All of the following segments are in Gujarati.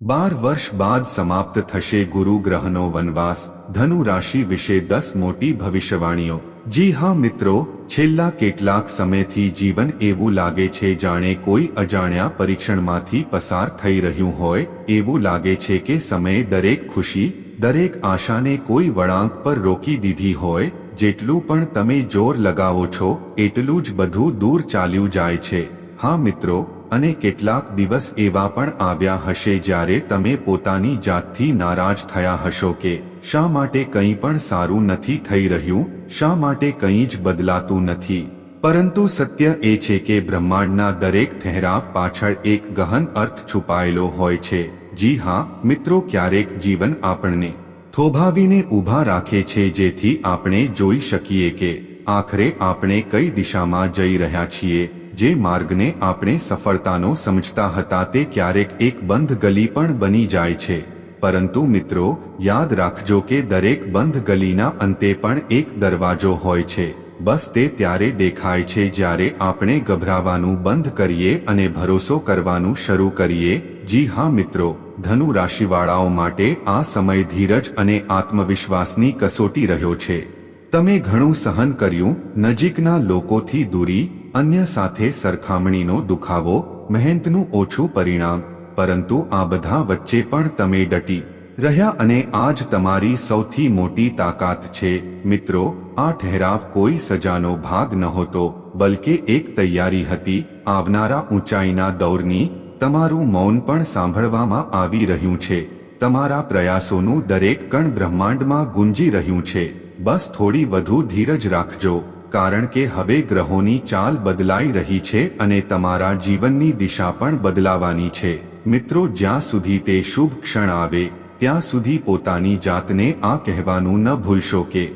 બાર વર્ષ બાદ સમાપ્ત થશે ગુરુ ગ્રહનો વનવાસ. ધનુ રાશિ વિશે દસ મોટી ભવિષ્યવાણીઓ. જી હા મિત્રો, છેલ્લા કેટલાક સમયથી જીવન એવું લાગે છે જાણે કોઈ અજાણ્યા પરીક્ષણમાંથી પસાર થઈ રહ્યું હોય, એવું લાગે છે કે સમયે દરેક ખુશી, દરેક આશાને કોઈ વળાંક પર રોકી દીધી હોય, જેટલું પણ તમે જોર લગાવો છો, એટલું જ બધું દૂર ચાલ્યું જાય છે. હા મિત્રો અને કેટલાક દિવસ એવા પણ આવ્યા હશે જ્યારે તમે પોતાની જાતથી નારાજ થયા હશો કે શા માટે કંઈ પણ સારું નથી થઈ રહ્યું, શા માટે કંઈ જ બદલાતું નથી. પરંતુ સત્ય એ છે કે બ્રહ્માંડના દરેક ઠહેરાવ પાછળ એક ગહન અર્થ છુપાયેલો હોય છે. જી હા, મિત્રો ક્યારેક જીવન આપણને થોભાવીને ઊભા રાખે છે જેથી આપણે જોઈ શકીએ કે આખરે આપણે કઈ દિશામાં જઈ રહ્યા છીએ. જે માર્ગને આપણે સફળતાનો સમજતા હતા તે ક્યારેક એક બંધ ગલી પણ બની જાય છે. પરંતુ મિત્રો, યાદ રાખજો કે દરેક બંધ ગલીના અંતે પણ એક દરવાજો હોય છે. બસ તે ત્યારે દેખાય છે જ્યારે આપણે ગભરાવાનું બંધ કરીએ અને ભરોસો કરવાનું શરૂ કરીએ. જી હા મિત્રો ધનુ રાશિવાળાઓ માટે આ સમય ધીરજ અને આત્મવિશ્વાસની કસોટી રહ્યો છે. તમે ઘણું સહન કર્યું, નજીકના લોકોથી દૂરી અન્ય સાથે સરખામણીનો દુખાવો, મહેનતનું ઓછું પરિણામ, પરંતુ આ બધા વચ્ચે પણ તમે ડટી રહ્યા અને આજ તમારી સૌથી મોટી તાકાત છે. મિત્રો, આ ઠહેરાવ કોઈ સજાનો ભાગ નહોતો, બલકે એક તૈયારી હતી. આવનારા ઊંચાઈના દૌરની તમારું મૌન પણ સાંભળવામાં આવી રહ્યું છે. તમારા પ્રયાસોનું દરેક કણ બ્રહ્માંડમાં ગુંજી રહ્યું છે. બસ થોડી વધુ ધીરજ રાખજો. કારણ કે હવે ગ્રહોની ચાલ બદલાઈ રહી છે અને તમારા જીવનની દિશા પણ બદલાવાની છે. મિત્રો, જ્યાં સુધી તે શુભ ક્ષણ આવે, ત્યાં સુધી પોતાની જાતને આ કહેવાનું ન ભૂલશો કે,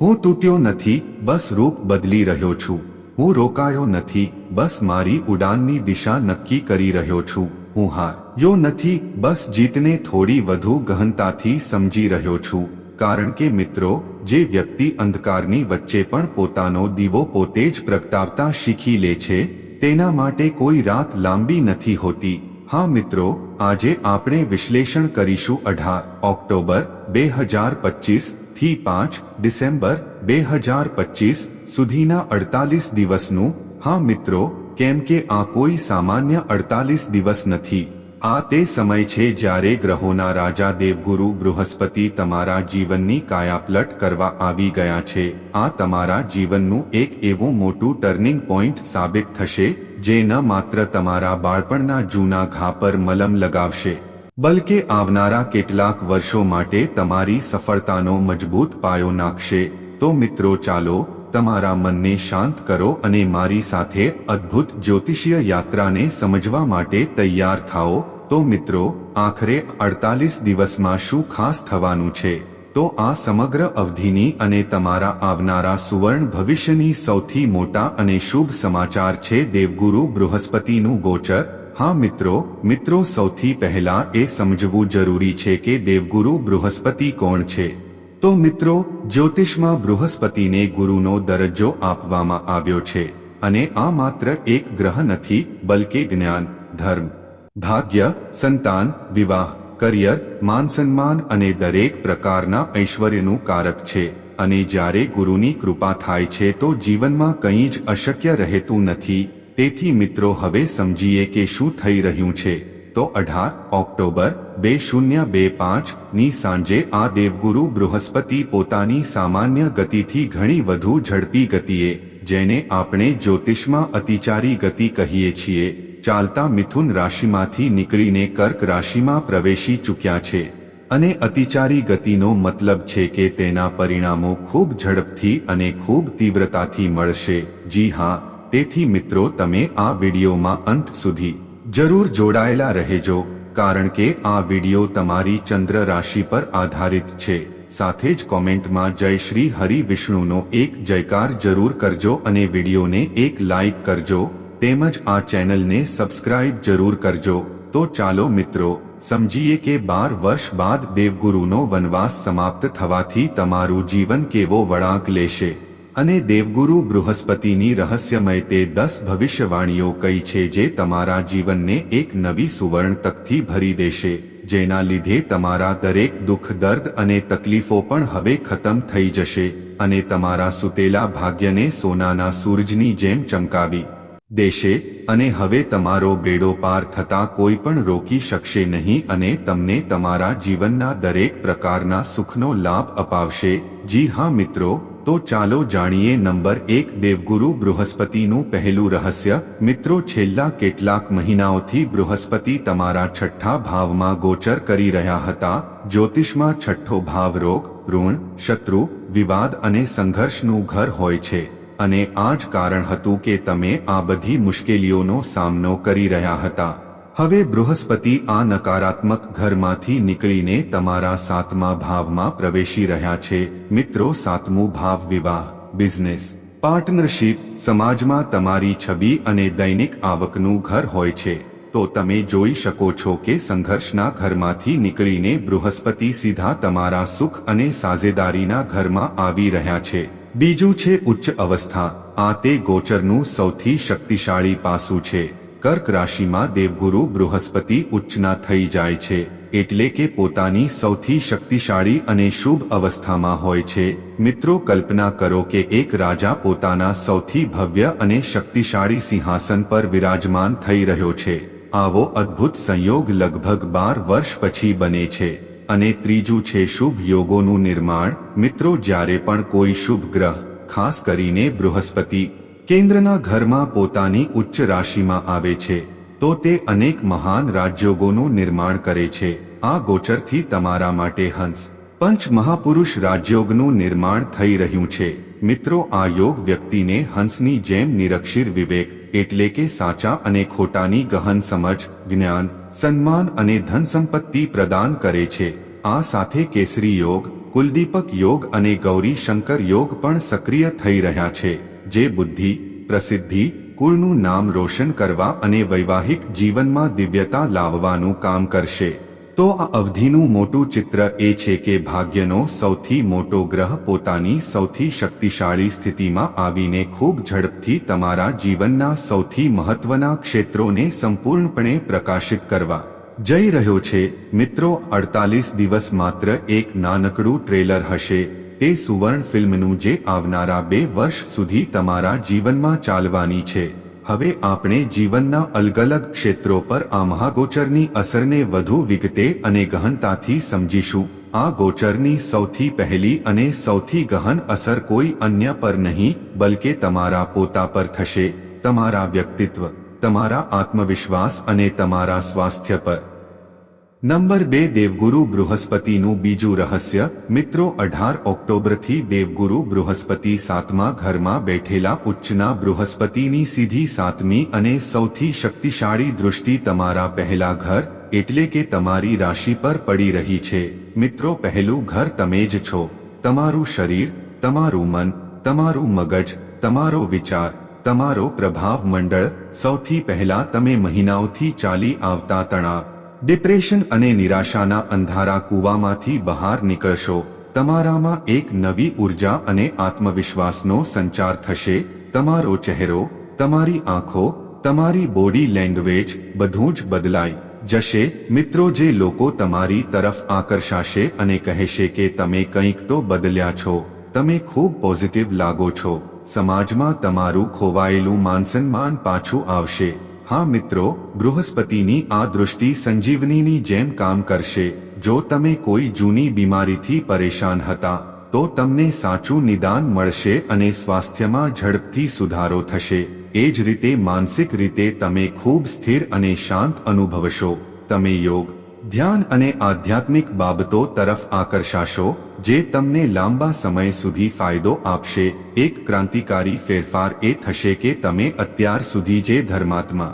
હું તૂટ્યો નથી, બસ રૂપ બદલી રહ્યો છું. હું રોકાયો નથી, બસ મારી ઉડાનની દિશા નક્કી કરી રહ્યો છું. હું હાર્યો નથી, બસ જીતને થોડી વધુ ગહનતાથી સમજી રહ્યો છું. કારણ કે મિત્રો જે વ્યક્તિ અંધકારની વચ્ચે પણ પોતાનો દીવો પોતે જ પ્રગટાવતા શીખી લે છે તેના માટે કોઈ રાત લાંબી નથી હોતી હા મિત્રો આજે આપણે વિશ્લેષણ કરીશું અઢાર ઓક્ટોબર બે હજાર પચીસથી પાંચ ડિસેમ્બર બે હજાર પચીસ સુધીના અડતાલીસ દિવસનું હા મિત્રો કેમ કે આ કોઈ સામાન્ય અડતાલીસ દિવસ નથી આ તે સમય છે જ્યારે ગ્રહોના રાજા દેવગુરુ બૃહસ્પતિ તમારા જીવનની કાયાપલટ કરવા આવી ગયા છે. આ તમારા જીવનનું એક એવું મોટું ટર્નિંગ પોઈન્ટ સાબિત થશે, જે ન માત્ર તમારા બાળપણના જૂના ઘા પર મલમ લગાવશે, બલકે આવનારા કેટલાક વર્ષો માટે તમારી સફળતાનો મજબૂત પાયો નાખશે. તો મિત્રો ચાલો તમારા મનને શાંત કરો અને મારી સાથે અદ્ભુત જ્યોતિષીય યાત્રાને સમજવા માટે તૈયાર થાઓ. તો મિત્રો, આખરે અડતાલીસ દિવસમાં શું ખાસ થવાનું છે? તો આ સમગ્ર અવધિની અને તમારા આવનારા સુવર્ણ ભવિષ્યની સૌથી મોટા અને શુભ સમાચાર છે દેવગુરુ બૃહસ્પતિનું ગોચર. હા મિત્રો મિત્રો સૌથી પહેલા એ સમજવું જરૂરી છે કે દેવગુરુ બૃહસ્પતિ કોણ છે? તો મિત્રો, જ્યોતિષમાં બૃહસ્પતિને ગુરુનો દરજ્જો આપવામાં આવ્યો છે, અને આ માત્ર એક ગ્રહ નથી, બલકે જ્ઞાન, ધર્મ, ભાગ્ય, સંતાન, વિવાહ, કરિયર માન સન્માન અને દરેક પ્રકારના ઐશ્વર્યનું કારક છે, અને જ્યારે ગુરુની કૃપા થાય છે તો જીવનમાં કંઈ જ અશક્ય રહેતું નથી, તેથી મિત્રો હવે સમજીએ કે શું થઈ રહ્યું છે. તો અઢાર ઓક્ટોબર બે શૂન્ય બે પાંચની સાંજે આ દેવગુરુ બૃહસ્પતિ પોતાની સામાન્ય ગતિથી ઘણી વધુ ઝડપી ગતિએ, જેને આપણે જ્યોતિષમાં અતિચારી ગતિ કહીએ છીએ, ચાલતા મિથુન રાશિમાંથી નીકળીને કર્ક રાશિમાં પ્રવેશી ચૂક્યા છે. અને અતિચારી ગતિનો મતલબ છે કે તેના પરિણામો ખૂબ ઝડપથી અને ખૂબ તીવ્રતાથી મળશે. જી હા, તેથી મિત્રો તમે આ વિડીયોમાં અંત સુધી જરૂર જોડાયેલા રહેજો, કારણ કે આ વીડિયો તમારી ચંદ્ર રાશિ પર આધારિત છે. સાથે જ કોમેન્ટમાં જય શ્રી હરિ વિષ્ણુનો એક જયકાર જરૂર કરજો અને વિડીયોને એક લાઈક કરજો. તેમજ આ ચેનલને સબસ્ક્રાઇબ જરૂર કરજો. તો ચાલો મિત્રો, સમજીએ કે બાર વર્ષ બાદ દેવગુરુનો વનવાસ સમાપ્ત થવાથી તમારું જીવન કેવો વળાંક લેશે. અને દેવગુરુ બૃહસ્પતિની રહસ્યમય તે દસ ભવિષ્યવાણીઓ કઈ છે જે તમારા જીવનને એક નવી સુવર્ણ તકથી ભરી દેશે, જેના લીધે તમારા દરેક દુઃખ, દર્દ અને તકલીફો પણ હવે ખતમ થઈ જશે અને તમારા સુતેલા ભાગ્યને સોનાના સૂરજની જેમ ચમકાવી દેશે અને હવે તમારો બેડો પાર થતા કોઈ પણ રોકી શકશે નહીં અને તમને તમારા જીવનના દરેક પ્રકારના સુખનો લાભ અપાવશે. જી હા મિત્રો તો ચાલો જાણીએ નંબર એક દેવગુરુ બૃહસ્પતિનું પહેલું રહસ્ય. મિત્રો, છેલ્લા કેટલાક મહિનાઓથી બૃહસ્પતિ તમારા છઠ્ઠા ભાવમાં ગોચર કરી રહ્યા હતા. જ્યોતિષમાં છઠ્ઠો ભાવ રોગ, ઋણ, શત્રુ, વિવાદ અને સંઘર્ષનું ઘર હોય છે. અને આ જ કારણ હતું કે તમે આ બધી મુશ્કેલીઓનો સામનો કરી રહ્યા હતા. હવે બૃહસ્પતિ આ નકારાત્મક ઘરમાંથી નીકળીને તમારા સાતમા ભાવમાં પ્રવેશી રહ્યા છે. મિત્રો, સાતમું ભાવ વિવાહ, બિઝનેસ, પાર્ટનરશિપ, સમાજમાં તમારી છબી અને દૈનિક આવકનું ઘર હોય છે. તો તમે જોઈ શકો છો કે સંઘર્ષના ઘરમાંથી નીકળીને બૃહસ્પતિ સીધા તમારા સુખ અને સાઝેદારીના ઘરમાં આવી રહ્યા છે. બીજું છે ઉચ્ચ અવસ્થા. આ તે ગોચરનું સૌથી શક્તિશાળી પાસું છે. કર્ક રાશિમાં દેવગુરુ બૃહસ્પતિ ઉચ્ચના થઈ જાય છે, એટલે કે પોતાની સૌથી શક્તિશાળી અને શુભ અવસ્થામાં હોય છે. મિત્રો કલ્પના કરો કે એક રાજા પોતાના સૌથી ભવ્ય અને શક્તિશાળી સિંહાસન પર વિરાજમાન થઈ રહ્યો છે. આવો અદ્ભુત સંયોગ લગભગ બાર વર્ષ પછી બને છે. અને ત્રીજું છે શુભ યોગોનું નિર્માણ. મિત્રો જ્યારે પણ કોઈ શુભ ગ્રહ, ખાસ કરીને બૃહસ્પતિ કેન્દ્રના ઘરમાં પોતાની ઉચ્ચ રાશિમાં આવે છે, તો તે અનેક મહાન રાજયોગોનું નિર્માણ કરે છે. આ ગોચરથી તમારા માટે હંસ, પંચ મહાપુરુષ રાજયોગનું નિર્માણ થઈ રહ્યું છે. મિત્રો, આ યોગ વ્યક્તિને હંસની જેમ નિરક્ષીર વિવેક, એટલે કે સાચા અને ખોટાની ગહન સમજ, જ્ઞાન, સન્માન અને ધન સંપત્તિ પ્રદાન કરે છે. આ સાથે કેસરી યોગ, કુલદીપક યોગ અને ગૌરી શંકર યોગ પણ સક્રિય થઈ રહ્યા છે. જે બુદ્ધિ, પ્રસિદ્ધિ, કુળનું નામ રોશન કરવા અને વૈવાહિક જીવનમાં દિવ્યતા લાવવાનું કામ કરશે. તો આ અવધિનું મોટું ચિત્ર એ છે કે ભાગ્યનો સૌથી મોટો ગ્રહ પોતાની સૌથી શક્તિશાળી સ્થિતિમાં આવીને ખૂબ ઝડપથી તમારા જીવનના સૌથી મહત્વના ક્ષેત્રોને સંપૂર્ણપણે પ્રકાશિત કરવા. જઈ રહ્યો છે. મિત્રો, અડતાલીસ દિવસ માત્ર એક નાનકડું ટ્રેલર હશે. તે સુવર્ણ ફિલ્મનું જે આવનારા બે વર્ષ સુધી તમારા જીવનમાં ચાલવાની છે. હવે આપણે જીવનના અલગ અલગ ક્ષેત્રો પર આ મહાગોચરની અસરને વધુ વિગતે અને ગહનતાથી સમજીશું. આ ગોચરની સૌથી પહેલી અને સૌથી ગહન અસર કોઈ અન્ય પર નહીં, બલકે તમારા પોતા પર થશે. તમારા વ્યક્તિત્વ, તમારા આત્મવિશ્વાસ અને તમારા સ્વાસ્થ્ય પર. નંબર બે દેવગુરુ બૃહસ્પતિનું બીજું રહસ્ય, મિત્રો અઢાર ઓક્ટોબરથી દેવગુરુ બૃહસ્પતિ સાતમા ઘરમાં બેઠેલા ઉચ્ચના બૃહસ્પતિની સીધી સાતમી અને સૌથી શક્તિશાળી દૃષ્ટિ તમારા પહેલા ઘર, એટલે કે તમારી રાશિ પર પડી રહી છે. મિત્રો પહેલું ઘર તમે જ છો. તમારું શરીર, તમારું મન, તમારું મગજ, તમારો વિચાર, તમારો પ્રભાવ મંડળ, સૌથી પહેલા તમે મહિનાઓથી ચાલી આવતા તણાવ. ડિપ્રેશન અને નિરાશાના અંધારા કૂવામાંથી બહાર નીકળશો. તમારામાં એક નવી ઊર્જા અને આત્મવિશ્વાસનો સંચાર થશે. તમારો ચહેરો, તમારી આંખો, તમારી બોડી લેંગ્વેજ બધું જ બદલાઈ જશે. મિત્રો, જે લોકો તમારી તરફ આકર્ષાશે અને કહેશે કે તમે કંઈક તો બદલ્યા છો, તમે ખૂબ પોઝિટિવ લાગો છો. સમાજમાં તમારું ખોવાયેલું માનસન્માન પાછું આવશે. હા મિત્રો, બૃહસ્પતિની આ દૃષ્ટિ સંજીવનીની જેમ કામ કરશે. જો તમે કોઈ જૂની બીમારીથી પરેશાન હતા, તો તમને સાચું નિદાન મળશે અને સ્વાસ્થ્યમાં ઝડપથી સુધારો થશે. એ જ રીતે માનસિક રીતે તમે ખૂબ સ્થિર અને શાંત અનુભવશો. તમે યોગ ધ્યાન અને આધ્યાત્મિક બાબતો તરફ આકર્ષાશો, જે તમને લાંબા સમય સુધી ફાયદો આપશે. એક ક્રાંતિકારી ફેરફાર એ થશે કે તમે અત્યાર સુધી જે ધર્માત્મા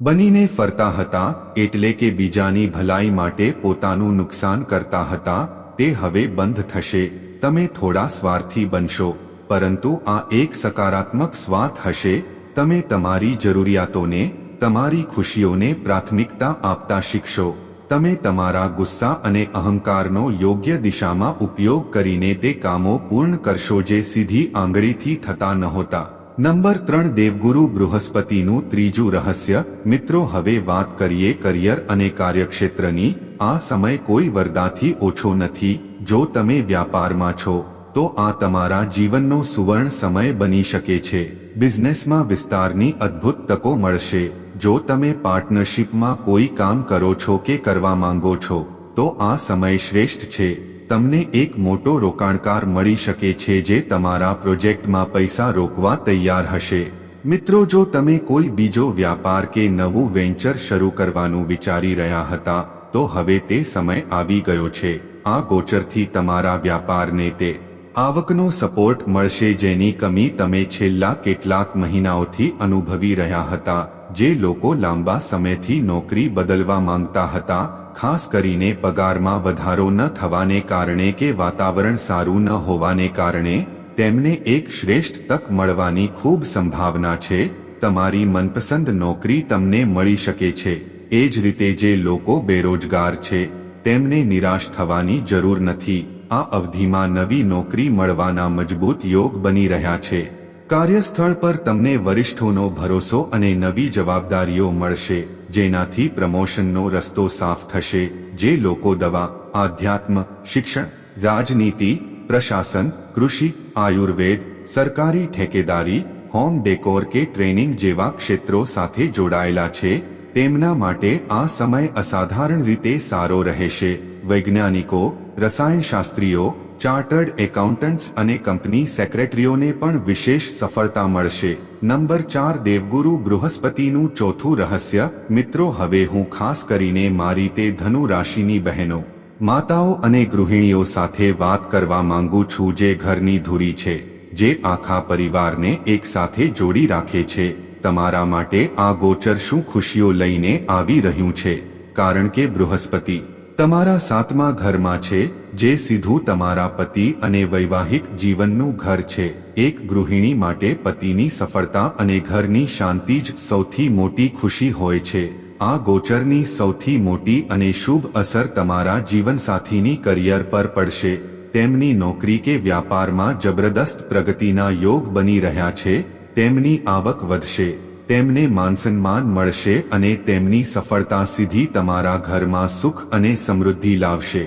બનીને ફરતા હતા, એટલે કે બીજાની ભલાઈ માટે પોતાનું નુકસાન કરતા હતા, તે હવે બંધ થશે. તમે થોડા સ્વાર્થી બનશો, પરંતુ આ એક સકારાત્મક સ્વાર્થ હશે. તમે તમારી જરૂરિયાતોને, તમારી ખુશીઓને પ્રાથમિકતા આપતા શીખશો. તમે તમારા ગુસ્સા અને અહંકારનો યોગ્ય દિશામાં ઉપયોગ કરીને તે કામો પૂર્ણ કરશો જે સીધી આંગળીથી થતા નહોતા. નંબર ત્રણ, દેવગુરુ બૃહસ્પતિનું ત્રીજું રહસ્ય. મિત્રો, હવે વાત કરીએ કરિયર અને કાર્યક્ષેત્રની. આ સમય કોઈ વરદાથી ઓછો નથી. જો તમે વ્યાપારમાં છો, તો આ તમારા જીવનનો સુવર્ણ સમય બની શકે છે. બિઝનેસમાં વિસ્તારની અદ્ભુત તકો મળશે. જો તમે પાર્ટનરશિપમાં કોઈ કામ કરો છો કે કરવા માંગો છો, તો આ સમય શ્રેષ્ઠ છે. તમને એક મોટો રોકાણકાર મળી શકે છે જે તમારા પ્રોજેક્ટમાં પૈસા રોકવા તૈયાર હશે. મિત્રો, જો તમે કોઈ બીજો વ્યાપાર કે નવું વેન્ચર શરૂ કરવાનું વિચારી રહ્યા હતા, તો હવે તે સમય આવી ગયો છે. આ ગોચરથી તમારા વ્યાપારને તે આવકનો સપોર્ટ મળશે જેની કમી તમે છેલ્લા કેટલાક મહિનાઓથી અનુભવી રહ્યા હતા. જે લોકો લાંબા સમયથી નોકરી બદલવા માંગતા હતા, ખાસ કરીને પગારમાં વધારો ન થવાને કારણે કે વાતાવરણ સારું ન હોવાને કારણે, તેમને એક શ્રેષ્ઠ તક મળવાની ખૂબ સંભાવના છે, તમારી મનપસંદ નોકરી તમને મળી શકે છે, એ જ રીતે જે લોકો બેરોજગાર છે, તેમને નિરાશ થવાની જરૂર નથી, આ અવધિમાં નવી નોકરી મળવાના મજબૂત યોગ બની રહ્યા છે. કાર્યસ્થળ પર તમને વરિષ્ઠોનો ભરોસો અને નવી જવાબદારીઓ મળશે, જેનાથી પ્રમોશનનો રસ્તો સાફ થશે, જે લોકો દવા, આધ્યાત્મ, શિક્ષણ, રાજનીતિ, પ્રશાસન, કૃષિ, આયુર્વેદ, સરકારી ઠેકેદારી, હોમ ડેકોર કે ટ્રેનિંગ જેવા ક્ષેત્રો સાથે જોડાયેલા છે, તેમના માટે આ સમય અસાધારણ રીતે સારો રહેશે. વૈજ્ઞાનિકો, રસાયણશાસ્ત્રીઓ ચાર્ટર્ડ એકાઉન્ટન્ટ્સ અને કંપની સેક્રેટરીઓને પણ વિશેષ સફળતા મળશે. નંબર ચાર દેવગુરુ બૃહસ્પતિનું ચોથું રહસ્ય, મિત્રો, હવે હું ખાસ કરીને મારી તે ધનુ રાશિની બહેનો. માતાઓ અને ગૃહિણીઓ સાથે વાત કરવા માંગુ છું જે ઘરની ધુરી છે, જે આખા પરિવારને એકસાથે જોડી રાખે છે. તમારા માટે આ ગોચર શું ખુશીઓ લઈને આવી રહ્યું છે? કારણ કે બૃહસ્પતિ તમારા સાતમા ઘરમાં છે, જે સીધું તમારા પતિ અને વૈવાહિક જીવનનું ઘર છે. એક ગૃહિણી માટે પતિની સફળતા અને ઘરની શાંતિ જ સૌથી મોટી ખુશી હોય છે. આ ગોચરની સૌથી મોટી અને શુભ અસર તમારા જીવનસાથીની કરિયર પર પડશે. તેમની નોકરી કે વ્યાપારમાં જબરદસ્ત પ્રગતિના યોગ બની રહ્યા છે. તેમની આવક વધશે. તેમને માનસન્માન મળશે અને તેમની સફળતા સીધી તમારા ઘરમાં સુખ અને સમૃદ્ધિ લાવશે.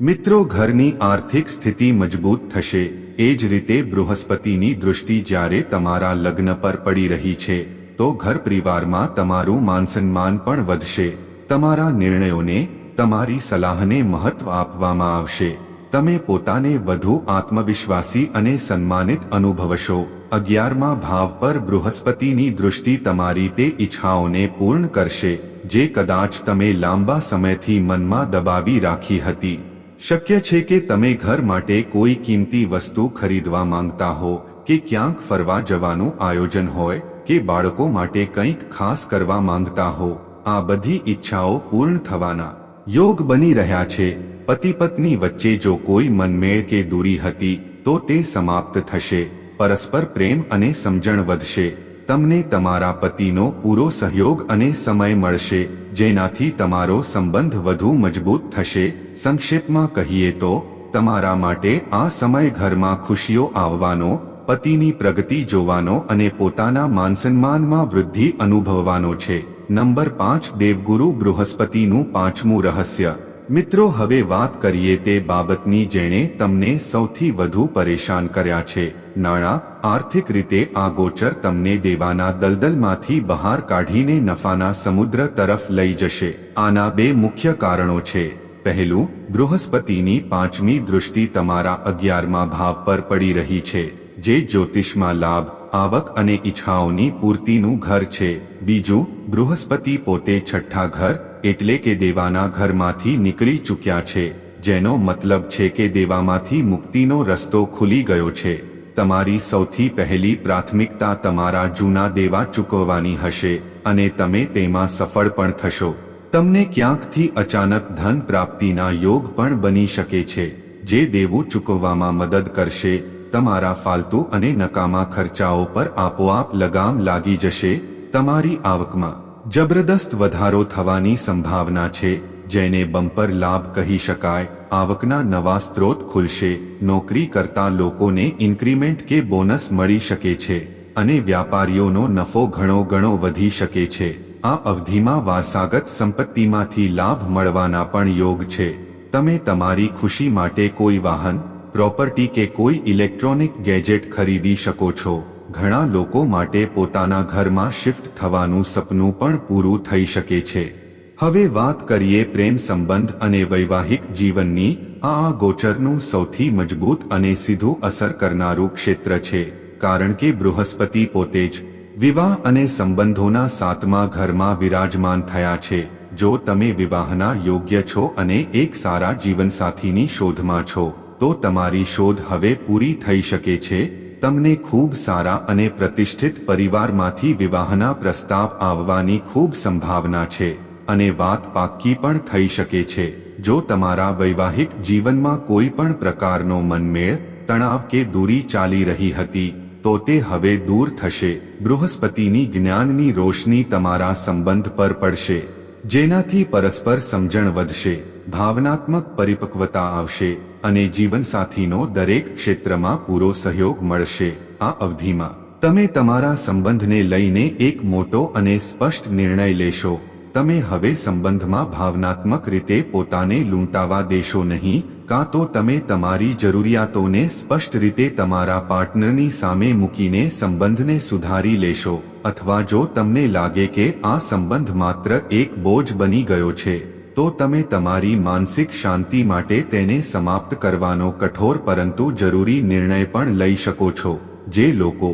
મિત્રો, ઘરની આર્થિક સ્થિતિ મજબૂત થશે. એ જ રીતે બૃહસ્પતિની દૃષ્ટિ જ્યારે તમારા લગ્ન પર પડી રહી છે, તો ઘર પરિવારમાં તમારું માનસન્માન પણ વધશે. તમારા નિર્ણયોને, તમારી સલાહને મહત્વ આપવામાં આવશે. તમે પોતાને વધુ આત્મવિશ્વાસી અને સન્માનિત અનુભવશો. અગિયારમા ભાવ પર બૃહસ્પતિની દૃષ્ટિ તમારી તે ઈચ્છાઓને પૂર્ણ કરશે, જે કદાચ તમે લાંબા સમયથી મનમાં દબાવી રાખી હતી. શક્ય છે કે તમે ઘર માટે કોઈ કિંમતી વસ્તુ ખરીદવા માંગતા હો, કે ક્યાંક ફરવા જવાનું આયોજન હોય, કે બાળકો માટે કંઈક ખાસ કરવા માંગતા હો, આ બધી ઈચ્છાઓ પૂર્ણ થવાના યોગ બની રહ્યા છે. પતિ પત્ની વચ્ચે જો કોઈ મનમેળ કે દૂરી હતી, તો તે સમાપ્ત થશે. પરસ્પર પ્રેમ અને સમજણ વધશે. તમને તમારા પતિનો પૂરો સહયોગ અને સમય મળશે, જેનાથી તમારો સંબંધ વધુ મજબૂત થશે. સંક્ષેપમાં કહીએ તો, તમારા માટે આ સમય ઘરમાં ખુશીઓ આવવાનો, પતિની પ્રગતિ જોવાનો અને પોતાના માનસન્માનમાં વૃદ્ધિ અનુભવવાનો છે. નંબર પાંચ, દેવગુરુ બૃહસ્પતિનું પાંચમું રહસ્ય. મિત્રો, હવે વાત કરીએ તે બાબતની જેણે તમને સૌથી વધુ પરેશાન કર્યા છે. નાણાં, આર્થિક રીતે આ ગોચર તમને દેવાના દલદલમાંથી બહાર કાઢીને નફાના સમુદ્ર તરફ લઈ જશે. આના બે મુખ્ય કારણો છે. પહેલું, બૃહસ્પતિની પાંચમી દૃષ્ટિ તમારા અગિયારમા ભાવ પર પડી રહી છે, જે જ્યોતિષમાં લાભ, આવક અને ઈચ્છાઓની પૂર્તિનું ઘર છે. બીજું, બૃહસ્પતિ પોતે છઠ્ઠા ઘર, એટલે કે દેવાના ઘરમાંથી નીકળી ચૂક્યા છે, જેનો મતલબ છે કે દેવામાંથી મુક્તિનો રસ્તો ખુલી ગયો છે. તમારી સૌથી પહેલી પ્રાથમિકતા તમારા જૂના દેવા ચૂકવવાની હશે અને તમે તેમાં સફળ પણ થશો. તમને ક્યાંકથી અચાનક ધન પ્રાપ્તિના યોગ પણ બની શકે છે, જે દેવું ચૂકવવામાં મદદ કરશે, તમારા ફાલતુ અને નકામા ખર્ચાઓ પર આપોઆપ લગામ લાગી જશે, તમારી આવકમાં જબરદસ્ત વધારો થવાની સંભાવના છે, જેને બમ્પર લાભ કહી શકાય આવકના નવા સ્ત્રોત ખુલશે. નોકરી કરતા લોકોને ઇન્ક્રીમેન્ટ કે બોનસ મળી શકે છે અને વ્યાપારીઓનો નફો ઘણો ઘણો વધી શકે છે. આ અવધિમાં વારસાગત સંપત્તિમાંથી લાભ મળવાના પણ યોગ છે. તમે તમારી ખુશી માટે કોઈ વાહન પ્રોપર્ટી કે કોઈ ઇલેક્ટ્રોનિક ગેજેટ ખરીદી શકો છો. ઘણા લોકો માટે પોતાના ઘરમાં શિફ્ટ થવાનું સપનું પણ પૂરું થઈ શકે છે. હવે વાત કરીએ પ્રેમ સંબંધ અને વૈવાહિક જીવનની. આ ગોચરનું સૌથી મજબૂત અને સીધું અસર કરનારું ક્ષેત્ર છે, કારણ કે બૃહસ્પતિ પોતે જ વિવાહ અને સંબંધોના સાતમા ઘરમાં વિરાજમાન થયા છે. જો તમે વિવાહના યોગ્ય છો અને એક સારા જીવનસાથીની શોધમાં છો, તો તમારી શોધ હવે પૂરી થઈ શકે છે. તમને ખૂબ સારા અને પ્રતિષ્ઠિત પરિવારમાંથી વિવાહના પ્રસ્તાવ આવવાની ખૂબ સંભાવના છે. અને વાત પાક્કી પણ થઈ શકે છે. જો તમારા વૈવાહિક જીવનમાં કોઈ પણ પ્રકારનો મનમેળ, તણાવ કે દૂરી ચાલી રહી હતી, તો તે હવે દૂર થશે. બૃહસ્પતિની જ્ઞાનની રોશની તમારા સંબંધ પર પડશે, જેનાથી પરસ્પર સમજણ વધશે, ભાવનાત્મક પરિપક્વતા આવશે, અને જીવનસાથીનો દરેક ક્ષેત્રમાં પૂરો સહયોગ મળશે. આ અવધિમાં, તમે તમારા સંબંધને લઈને એક મોટો અને સ્પષ્ટ નિર્ણય લેશો. તમે હવે સંબંધમાં ભાવનાત્મક રીતે પોતાને લૂંટાવા દેશો નહીં, કાં તો તમે તમારી જરૂરિયાતોને સ્પષ્ટ રીતે તમારા પાર્ટનરની સામે મૂકીને સંબંધને સુધારી લેશો, અથવા જો તમને લાગે કે આ સંબંધ માત્ર એક બોજ બની ગયો છે, તો તમે તમારી માનસિક શાંતિ માટે તેને સમાપ્ત કરવાનો કઠોર પરંતુ જરૂરી નિર્ણય પણ લઈ શકો છો. જે લોકો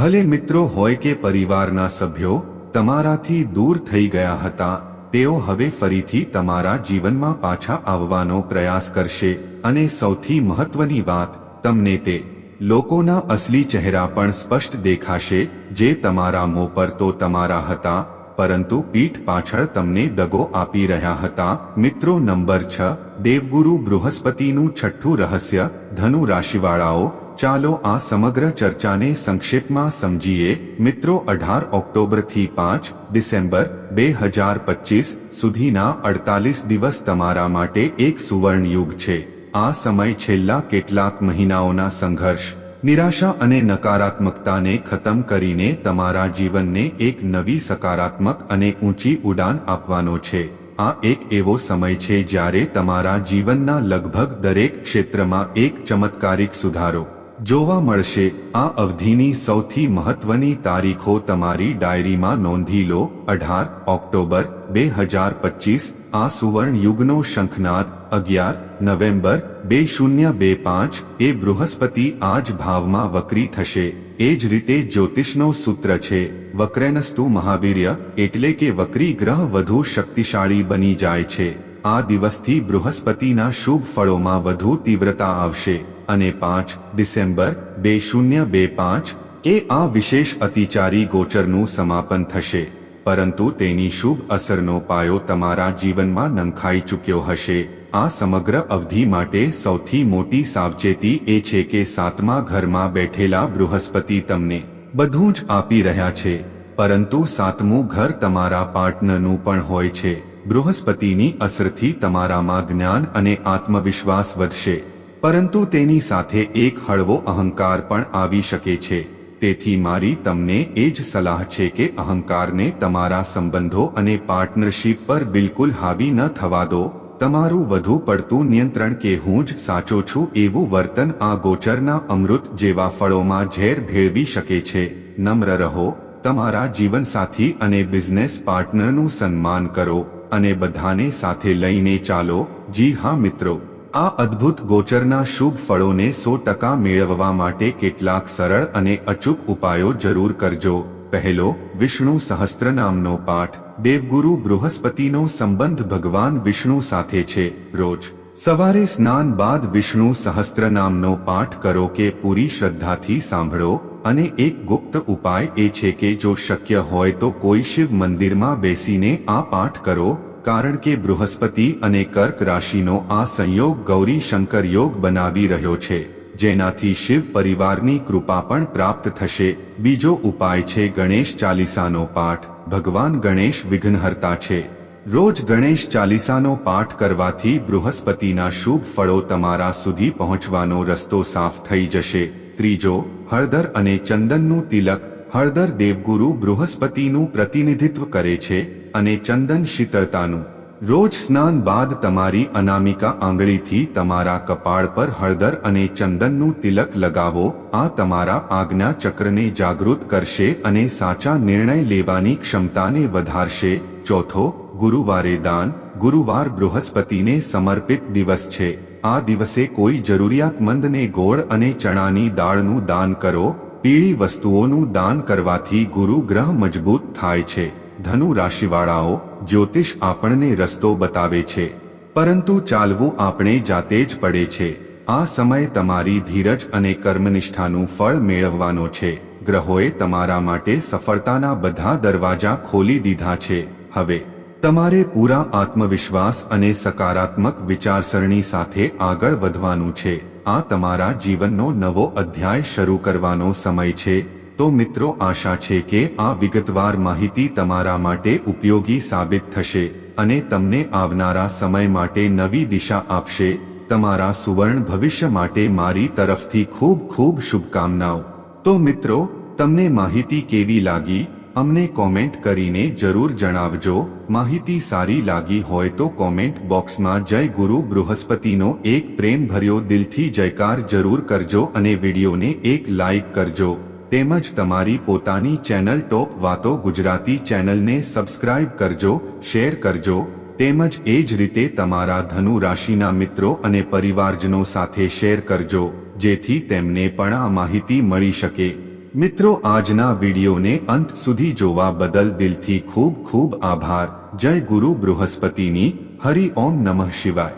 ભલે મિત્રો હોય કે પરિવારના સભ્યો તમારાથી દૂર થઈ ગયા હતા, તેઓ હવે ફરીથી તમારા જીવનમાં પાછા આવવાનો પ્રયાસ કરશે. અને સૌથી મહત્વની વાત, તમને તે લોકોના અસલી ચહેરા પણ સ્પષ્ટ દેખાશે, જે તમારા મોં પર તો તમારા હતા, પરંતુ પીઠ પાછળ તમને દગો આપી રહ્યા હતા. મિત્રો નંબર છ, દેવગુરુ બૃહસ્પતિનું છઠ્ઠું રહસ્ય ધનુ રાશિવાળાઓ ચાલો આ સમગ્ર ચર્ચાને સંક્ષેપમાં સમજીએ. મિત્રો, અઢાર ઓક્ટોબરથી પાંચ ડિસેમ્બર બે હજાર પચીસ સુધીના અડતાલીસ દિવસ તમારા માટે એક સુવર્ણયુગ છે. આ સમય છેલ્લા કેટલાક મહિનાઓના સંઘર્ષ, નિરાશા અને નકારાત્મકતાને ખતમ કરીને તમારા જીવનને એક નવી સકારાત્મક અને ઊંચી ઉડાન આપવાનો છે. આ એક એવો સમય છે જ્યારે તમારા જીવનના લગભગ દરેક ક્ષેત્રમાં એક ચમત્કારિક સુધારો જોવા મળશે, આ અવધિની સૌથી મહત્વની તારીખો તમારી ડાયરીમાં નોંધી લો, અઢાર ઓક્ટોબર બે હજાર પચીસ, આ સુવર્ણ યુગનો શંખનાદ, અગિયાર નવેમ્બર બે શૂન્ય બે પાંચ, એ બૃહસ્પતિ આ જ ભાવમાં વક્રી થશે, એ જ રીતે જ્યોતિષનો સૂત્ર છે, વક્રેનસ્તુ મહાવીર્ય, એટલે કે વક્રી ગ્રહ વધુ શક્તિશાળી બની જાય છે, આ દિવસથી બૃહસ્પતિના શુભ ફળોમાં વધુ તીવ્રતા આવશે. અને પાંચ ડિસેમ્બર બે શૂન્ય બે પાંચ એ આ વિશેષ અતિચારી ગોચરનું સમાપન થશે. પરંતુ તેની શુભ અસરનો પાયો તમારા જીવનમાં નંખાઈ ચૂક્યો હશે. આ સમગ્ર અવધિ માટે સૌથી મોટી સાવચેતી એ છે કે સાતમા ઘરમાં બેઠેલા બૃહસ્પતિ તમને બધું જ આપી રહ્યા છે. પરંતુ સાતમું ઘર તમારા પાર્ટનરનું પણ હોય છે. બૃહસ્પતિની અસરથી તમારામાં જ્ઞાન અને આત્મવિશ્વાસ વધશે. પરંતુ તેની સાથે એક હળવો અહંકાર પણ આવી શકે છે. તેથી મારી તમને એ જ સલાહ છે કે અહંકારને તમારા સંબંધો અને પાર્ટનરશીપ પર બિલકુલ હાવી ન થવા દો. તમારું વધુ પડતું નિયંત્રણ કે હું જ સાચો છું એવું વર્તન આ ગોચરના અમૃત જેવા ફળોમાં ઝેર ભેળવી શકે છે. નમ્ર રહો, તમારા જીવનસાથી અને બિઝનેસ પાર્ટનરનું સન્માન કરો અને બધાને સાથે લઈને ચાલો. જી હા મિત્રો. આ અદ્ભુત ગોચરના શુભ ફળોને સો ટકા મેળવવા માટે કેટલાક સરળ અને અચૂક ઉપાયો જરૂર કરજો. પહેલો, વિષ્ણુ સહસ્ત્રનામનો પાઠ. દેવગુરુ બૃહસ્પતિનો સંબંધ ભગવાન વિષ્ણુ સાથે છે. રોજ, સવારે સ્નાન બાદ વિષ્ણુ સહસ્ત્રનામનો પાઠ કરો કે પૂરી શ્રદ્ધાથી સાંભળો, અને એક ગુપ્ત ઉપાય એ છે કે જો શક્ય હોય તો કોઈ શિવ મંદિરમાં બેસીને આ પાઠ કરો કારણ કે બૃહસ્પતિ અને કર્ક રાશિનો આ સંયોગ ગૌરી શંકર યોગ બનાવી રહ્યો છે, જેનાથી શિવ પરિવારની કૃપા પણ પ્રાપ્ત થશે. બીજો ઉપાય છે ગણેશ ચાલીસાનો પાઠ. ભગવાન ગણેશ વિઘ્નહર્તા છે. રોજ ગણેશ ચાલીસાનો પાઠ કરવાથી બૃહસ્પતિના શુભ ફળો તમારા સુધી પહોંચવાનો રસ્તો સાફ થઈ જશે. ત્રીજો, હળદર અને ચંદનનું તિલક. હળદર દેવગુરુ બૃહસ્પતિનું પ્રતિનિધિત્વ કરે છે અને ચંદન શીતળતાનું. રોજ સ્નાન બાદ તમારી અનામિકા આંગળીથી તમારા કપાળ પર હળદર અને ચંદનનું તિલક લગાવો, આ તમારા આજ્ઞા ચક્રને જાગૃત કરશે અને સાચા નિર્ણય લેવાની ક્ષમતાને વધારશે. ચોથો, ગુરુવારે દાન. ગુરુવાર બૃહસ્પતિને સમર્પિત દિવસ છે. આ દિવસે કોઈ જરૂરિયાતમંદને ગોળ અને ચણાની દાળનું દાન કરો પીળી વસ્તુઓનું દાન કરવાથી ગુરુ ગ્રહ મજબૂત થાય છે. ધનુ રાશિવાળાઓ, જ્યોતિષ આપણને રસ્તો બતાવે છે. પરંતુ ચાલવું આપણે જાતે જ પડે છે. આ સમય તમારી ધીરજ અને કર્મનિષ્ઠાનું ફળ મેળવવાનો છે. ગ્રહોએ તમારા માટે સફળતાના બધા દરવાજા ખોલી દીધા છે. હવે તમારે પૂરા આત્મવિશ્વાસ અને સકારાત્મક વિચારસરણી સાથે આગળ વધવાનું છે. આ તમારા જીવનનો નવો અધ્યાય શરૂ કરવાનો સમય છે. તો મિત્રો, આશા છે કે આ વિગતવાર માહિતી તમારા માટે ઉપયોગી સાબિત થશે અને તમને આવનારા સમય માટે નવી દિશા આપશે. તમારા સુવર્ણ ભવિષ્ય માટે મારી તરફથી ખૂબ ખૂબ શુભકામનાઓ. તો મિત્રો, તમને માહિતી કેવી લાગી? અમને કોમેન્ટ કરીને જરૂર જણાવજો. માહિતી સારી લાગી હોય તો કોમેન્ટ બોક્સમાં જય ગુરુ બૃહસ્પતિનો એક પ્રેમભર્યો દિલથી જયકાર જરૂર કરજો અને વિડીયોને એક લાઈક કરજો. તેમજ તમારી પોતાની ચેનલ ટોપ વાતો ગુજરાતી ચેનલને સબસ્ક્રાઇબ કરજો શેર કરજો. તેમજ એ જ રીતે તમારા ધનુ રાશિના મિત્રો અને પરિવારજનો સાથે શેર કરજો, જેથી તેમને પણ આ માહિતી મળી શકે. મિત્રો, આજના વિડીયોને અંત સુધી જોવા બદલ દિલથી ખૂબ ખૂબ આભાર. જય ગુરુ બૃહસ્પતિની. હરિ ઓમ નમઃ શિવાય.